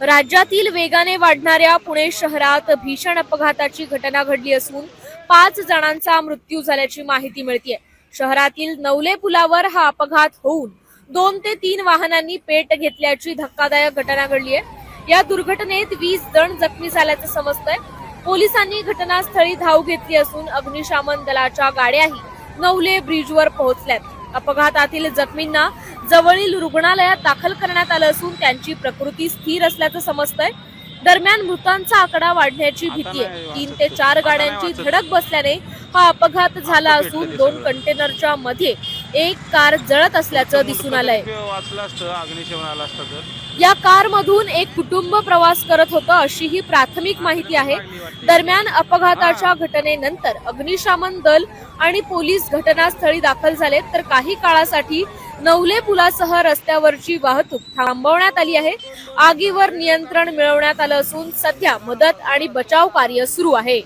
राज्यातील वेगाने वाढणाऱ्या पुणे शहरात भीषण अपघाताची घटना घडली असून पाच जणांचा मृत्यू झाल्याची माहिती मिळते शहरातील नवले पुलावर हा अपघात होऊन दोन ते तीन वाहनांनी पेट घेतल्याची धक्कादायक घटना घडली आहे या दुर्घटनेत वीस जण जखमी झाल्याचं समजतंय. पोलिसांनी घटनास्थळी धाव घेतली असून अग्निशामन दलाच्या गाड्याही नवले ब्रिजवर पोहोचल्यात. अपघातातील जखमींना जवळील रुग्णालयात दाखल करण्यात आलं असून त्यांची प्रकृती स्थिर असल्याचं समजतंय. दरम्यान मृतांचा आकडा वाढण्याची भीती आहे. तीन ते चार गाड्यांची धडक बसल्याने हा अपघात झाला असून दोन कंटेनरच्या मध्ये एक कार जळत असल्याचं दिसून आलंय. या कार मधून एक कुटुंब प्रवास करत होतं अशी ही प्राथमिक माहिती आहे. दरम्यान अपघाताच्या घटनेनंतर अग्निशामन दल आणि पोलीस घटनास्थळी दाखल झाले तर काही काळासाठी नवले पुलासह रस्त्यावरची वाहतूक थांबवण्यात आली आहे. आगीवर नियंत्रण मिळवण्यात आलं असून सध्या मदत आणि बचाव कार्य सुरू आहे.